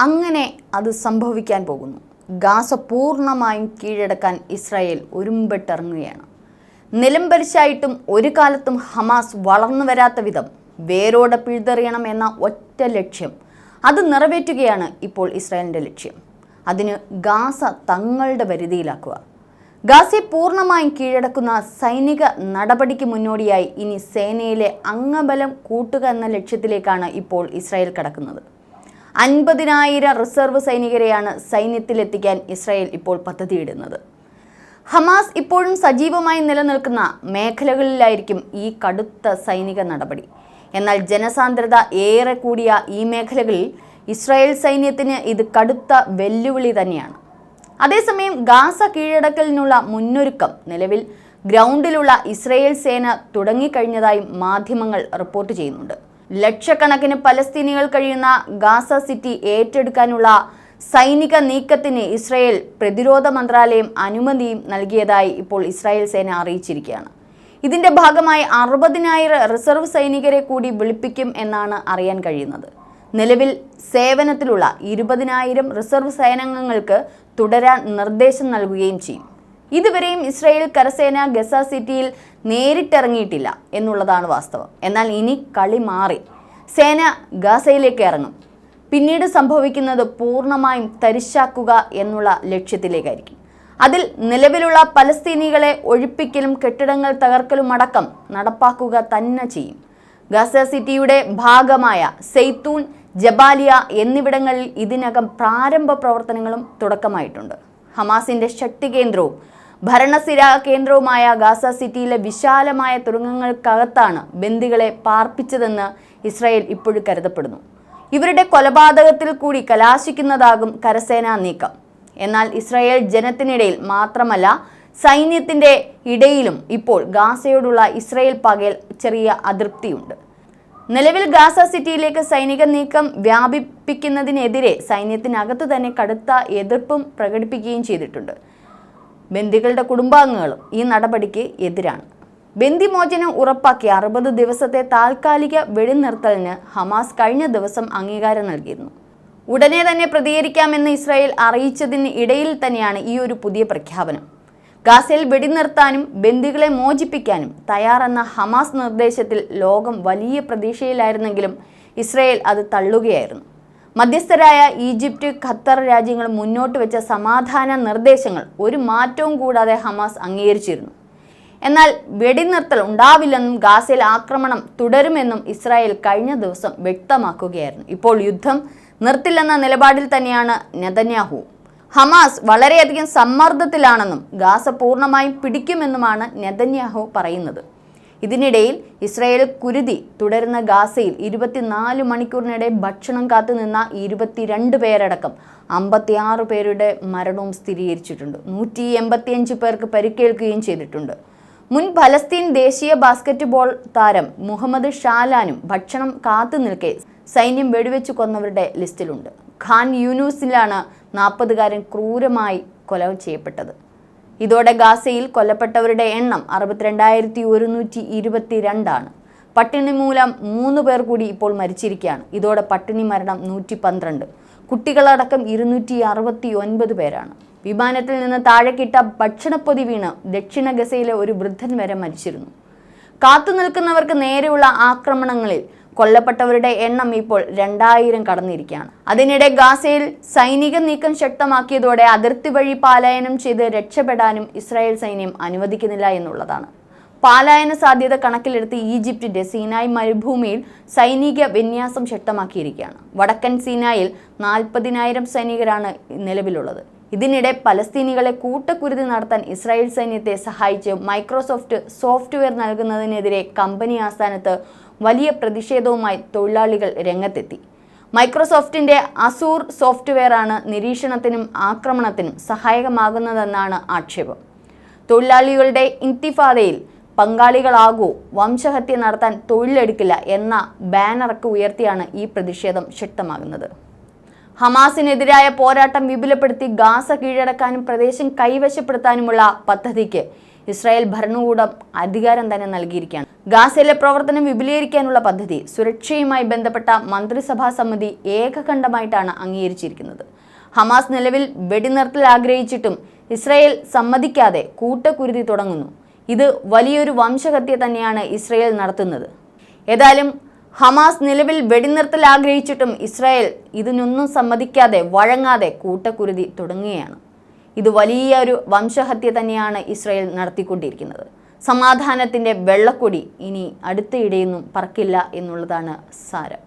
അങ്ങനെ അത് സംഭവിക്കാൻ പോകുന്നു. ഗാസ പൂർണമായും കീഴടക്കാൻ ഇസ്രായേൽ ഒരുമ്പെട്ടിറങ്ങുകയാണ്. നിലംപരിശായിട്ടും ഒരു കാലത്തും ഹമാസ് വളർന്നു വരാത്ത വിധം വേരോടെ പിഴുതെറിയണം എന്ന ഒറ്റ ലക്ഷ്യം. അത് നിറവേറ്റുകയാണ് ഇപ്പോൾ ഇസ്രായേലിന്റെ ലക്ഷ്യം. അതിന് ഗാസ തങ്ങളുടെ പരിധിയിലാക്കുക. ഗാസയെ പൂർണമായും കീഴടക്കുന്ന സൈനിക നടപടിക്ക് മുന്നോടിയായി ഇനി സേനയിലെ അംഗബലം കൂട്ടുക എന്ന ലക്ഷ്യത്തിലേക്കാണ് ഇപ്പോൾ ഇസ്രായേൽ കടക്കുന്നത്. അൻപതിനായിരം റിസർവ് സൈനികരെയാണ് സൈന്യത്തിലെത്തിക്കാൻ ഇസ്രായേൽ ഇപ്പോൾ പദ്ധതിയിടുന്നത്. ഹമാസ് ഇപ്പോഴും സജീവമായി നിലനിൽക്കുന്ന മേഖലകളിലായിരിക്കും ഈ കടുത്ത സൈനിക നടപടി. എന്നാൽ ജനസാന്ദ്രത ഏറെ കൂടിയ ഈ മേഖലകളിൽ ഇസ്രായേൽ സൈന്യത്തിന് ഇത് കടുത്ത വെല്ലുവിളി തന്നെയാണ്. അതേസമയം ഗാസ കീഴടക്കലിനുള്ള മുന്നൊരുക്കം നിലവിൽ ഗ്രൗണ്ടിലുള്ള ഇസ്രായേൽ സേന തുടങ്ങിക്കഴിഞ്ഞതായും മാധ്യമങ്ങൾ റിപ്പോർട്ട് ചെയ്യുന്നുണ്ട്. ലക്ഷക്കണക്കിന് പലസ്തീനികൾ കഴിയുന്ന ഗാസ സിറ്റി ഏറ്റെടുക്കാനുള്ള സൈനിക നീക്കത്തിന് ഇസ്രായേൽ പ്രതിരോധ മന്ത്രാലയം അനുമതിയും നൽകിയതായി ഇപ്പോൾ ഇസ്രായേൽ സേന അറിയിച്ചിരിക്കുകയാണ്. ഇതിന്റെ ഭാഗമായി അറുപതിനായിരം റിസർവ് സൈനികരെ കൂടി വിളിപ്പിക്കും എന്നാണ് അറിയാൻ കഴിയുന്നത്. നിലവിൽ സേവനത്തിലുള്ള ഇരുപതിനായിരം റിസർവ് സേനാംഗങ്ങൾക്ക് തുടരാൻ നിർദ്ദേശം നൽകുകയും ചെയ്യും. ഇതുവരെയും ഇസ്രായേൽ കരസേന ഗസ സിറ്റിയിൽ നേരിട്ടിറങ്ങിയിട്ടില്ല എന്നുള്ളതാണ് വാസ്തവം. എന്നാൽ ഇനി കളി മാറി. സേന ഗസയിലേക്ക് ഇറങ്ങും. പിന്നീട് സംഭവിക്കുന്നത് പൂർണമായും തരിശാക്കുക എന്നുള്ള ലക്ഷ്യത്തിലേക്കായിരിക്കും. അതിൽ നിലവിലുള്ള പലസ്തീനികളെ ഒഴിപ്പിക്കലും കെട്ടിടങ്ങൾ തകർക്കലും അടക്കം നടപ്പാക്കുക തന്നെ ചെയ്യും. ഗസ സിറ്റിയുടെ ഭാഗമായ സെയ്ത്തൂൺ ജബാലിയ എന്നിവിടങ്ങളിൽ ഇതിനകം പ്രാരംഭ പ്രവർത്തനങ്ങളും തുടക്കമായിട്ടുണ്ട്. ഹമാസിന്റെ ശക്തി കേന്ദ്രവും ഭരണസിര കേന്ദ്രവുമായ ഗാസ സിറ്റിയിലെ വിശാലമായ തുരങ്കങ്ങൾക്കകത്താണ് ബന്ദികളെ പാർപ്പിച്ചതെന്ന് ഇസ്രായേൽ ഇപ്പോഴും കരുതപ്പെടുന്നു. ഇവരുടെ കൊലപാതകത്തിൽ കൂടി കലാശിക്കുന്നതാകും കരസേനാ നീക്കം. എന്നാൽ ഇസ്രായേൽ ജനത്തിനിടയിൽ മാത്രമല്ല സൈന്യത്തിന്റെ ഇടയിലും ഇപ്പോൾ ഗാസയോടുള്ള ഇസ്രായേൽ പകൽ ചെറിയ അതൃപ്തിയുണ്ട്. നിലവിൽ ഗാസ സിറ്റിയിലേക്ക് സൈനിക നീക്കം വ്യാപിപ്പിക്കുന്നതിനെതിരെ സൈന്യത്തിനകത്ത് തന്നെ കടുത്ത എതിർപ്പും പ്രകടിപ്പിക്കുകയും ചെയ്തിട്ടുണ്ട്. ബന്ദികളുടെ കുടുംബാംഗങ്ങളും ഈ നടപടിക്ക് എതിരാണ്. ബന്ദിമോചനം ഉറപ്പാക്കി അറുപത് ദിവസത്തെ താൽക്കാലിക വെടിനിർത്തലിന് ഹമാസ് കഴിഞ്ഞ ദിവസം അംഗീകാരം നൽകിയിരുന്നു. ഉടനെ തന്നെ പ്രതികരിക്കാമെന്ന് ഇസ്രായേൽ അറിയിച്ചതിന് ഇടയിൽ തന്നെയാണ് ഈ ഒരു പുതിയ പ്രഖ്യാപനം. ഗാസയിൽ വെടിനിർത്താനും ബന്ദികളെ മോചിപ്പിക്കാനും തയ്യാറെന്ന ഹമാസ് നിർദ്ദേശത്തിൽ ലോകം വലിയ പ്രതീക്ഷയിലായിരുന്നെങ്കിലും ഇസ്രയേൽ അത് തള്ളുകയായിരുന്നു. മധ്യസ്ഥരായ ഈജിപ്റ്റ് ഖത്തർ രാജ്യങ്ങൾ മുന്നോട്ട് വെച്ച സമാധാന നിർദ്ദേശങ്ങൾ ഒരു മാറ്റവും കൂടാതെ ഹമാസ് അംഗീകരിച്ചിരുന്നു. എന്നാൽ വെടിനിർത്തൽ ഉണ്ടാവില്ലെന്നും ഗാസയിൽ ആക്രമണം തുടരുമെന്നും ഇസ്രായേൽ കഴിഞ്ഞ ദിവസം വ്യക്തമാക്കുകയായിരുന്നു. ഇപ്പോൾ യുദ്ധം നിർത്തില്ലെന്ന നിലപാടിൽ തന്നെയാണ് നെതന്യാഹു. ഹമാസ് വളരെയധികം സമ്മർദ്ദത്തിലാണെന്നും ഗാസ പൂർണമായും പിടിക്കുമെന്നുമാണ് നെതന്യാഹു പറയുന്നത്. ഇതിനിടയിൽ ഇസ്രായേൽ കുരുതി തുടരുന്ന ഗാസയിൽ ഇരുപത്തിനാല് മണിക്കൂറിനിടെ ഭക്ഷണം കാത്തുനിന്ന ഇരുപത്തിരണ്ട് പേരടക്കം അമ്പത്തിയാറ് പേരുടെ മരണവും സ്ഥിരീകരിച്ചിട്ടുണ്ട്. നൂറ്റി എൺപത്തിയഞ്ച് പേർക്ക് പരിക്കേൽക്കുകയും ചെയ്തിട്ടുണ്ട്. മുൻ ഫലസ്തീൻ ദേശീയ ബാസ്കറ്റ്ബോൾ താരം മുഹമ്മദ് ഷാലാനും ഭക്ഷണം കാത്തു നിൽക്കെ സൈന്യം വെടിവെച്ച് കൊന്നവരുടെ ലിസ്റ്റിലുണ്ട്. ഖാൻ യൂനൂസിലാണ് നാൽപ്പതുകാരൻ ക്രൂരമായി കൊല ചെയ്യപ്പെട്ടത്. ഇതോടെ ഗാസയിൽ കൊല്ലപ്പെട്ടവരുടെ എണ്ണം അറുപത്തിരണ്ടായിരത്തി ഒരുന്നൂറ്റി ഇരുപത്തിരണ്ടാണ് പട്ടിണി മൂലം മൂന്ന് പേർ കൂടി ഇപ്പോൾ മരിച്ചിരിക്കുകയാണ്. ഇതോടെ പട്ടിണി മരണം നൂറ്റി പന്ത്രണ്ട് കുട്ടികളടക്കം ഇരുന്നൂറ്റി അറുപത്തി ഒൻപത് പേരാണ്. വിമാനത്തിൽ നിന്ന് താഴെ താഴെക്കിട്ട ഭക്ഷണപ്പൊതി വീണ് ദക്ഷിണ ഗസയിലെ ഒരു വൃദ്ധൻ വരെ മരിച്ചിരുന്നു. കാത്തു നിൽക്കുന്നവർക്ക് നേരെയുള്ള ആക്രമണങ്ങളിൽ കൊല്ലപ്പെട്ടവരുടെ എണ്ണം ഇപ്പോൾ രണ്ടായിരം കടന്നിരിക്കുകയാണ്. അതിനിടെ ഗാസയിൽ സൈനിക നീക്കം ശക്തമാക്കിയതോടെ അതിർത്തി വഴി പാലായനം ചെയ്ത് രക്ഷപ്പെടാനും ഇസ്രായേൽ സൈന്യം അനുവദിക്കുന്നില്ല എന്നുള്ളതാണ്. പാലായന സാധ്യത കണക്കിലെടുത്ത് ഈജിപ്തിന്റെ സീനായ് മരുഭൂമിയിൽ സൈനിക വിന്യാസം ശക്തമാക്കിയിരിക്കുകയാണ്. വടക്കൻ സീനായിൽ നാൽപ്പതിനായിരം സൈനികരാണ് നിലവിലുള്ളത്. ഇതിനിടെ പലസ്തീനികളെ കൂട്ടക്കുരുതി നടത്താൻ ഇസ്രായേൽ സൈന്യത്തെ സഹായിച്ച് മൈക്രോസോഫ്റ്റ് സോഫ്റ്റ്വെയർ നൽകുന്നതിനെതിരെ കമ്പനി ആസ്ഥാനത്ത് വലിയ പ്രതിഷേധവുമായി തൊഴിലാളികൾ രംഗത്തെത്തി. മൈക്രോസോഫ്റ്റിന്റെ അസൂർ സോഫ്റ്റ്വെയർ ആണ് നിരീക്ഷണത്തിനും ആക്രമണത്തിനും സഹായകമാകുന്നതെന്നാണ് ആക്ഷേപം. തൊഴിലാളികളുടെ ഇന്തിഫാദയിൽ പങ്കാളികളാകൂ വംശഹത്യ നടത്താൻ തൊഴിലെടുക്കില്ല എന്ന ബാനറൊക്കെ ഉയർത്തിയാണ് ഈ പ്രതിഷേധം ശക്തമാകുന്നത്. ഹമാസിനെതിരായ പോരാട്ടം വിപുലപ്പെടുത്തി ഗാസ കീഴടക്കാനും പ്രദേശം കൈവശപ്പെടുത്താനുമുള്ള പദ്ധതിക്ക് ഇസ്രായേൽ ഭരണകൂടം അധികാരം തന്നെ നൽകിയിരിക്കുകയാണ്. ഗാസയിലെ പ്രവർത്തനം വിപുലീകരിക്കാനുള്ള പദ്ധതി സുരക്ഷയുമായി ബന്ധപ്പെട്ട മന്ത്രിസഭാ സമിതി ഏകകണ്ഠമായിട്ടാണ് അംഗീകരിച്ചിരിക്കുന്നത്. ഹമാസ് നിലവിൽ വെടിനിർത്തൽ ആഗ്രഹിച്ചിട്ടും ഇസ്രായേൽ സമ്മതിക്കാതെ കൂട്ടക്കുരുതി തുടങ്ങുന്നു. ഇത് വലിയൊരു വംശഹത്യ തന്നെയാണ് ഇസ്രായേൽ നടത്തുന്നത്. ഏതായാലും ഹമാസ് നിലവിൽ വെടിനിർത്തൽ ആഗ്രഹിച്ചിട്ടും ഇസ്രായേൽ ഇതിനൊന്നും സമ്മതിക്കാതെ വഴങ്ങാതെ കൂട്ടക്കുരുതി തുടങ്ങുകയാണ്. ഇത് വലിയ ഒരു വംശഹത്യ തന്നെയാണ് ഇസ്രയേൽ നടത്തിക്കൊണ്ടിരിക്കുന്നത്. സമാധാനത്തിന്റെ വെള്ളക്കൊടി ഇനി അടുത്തയിടെയൊന്നും പറക്കില്ല എന്നുള്ളതാണ് സാരം.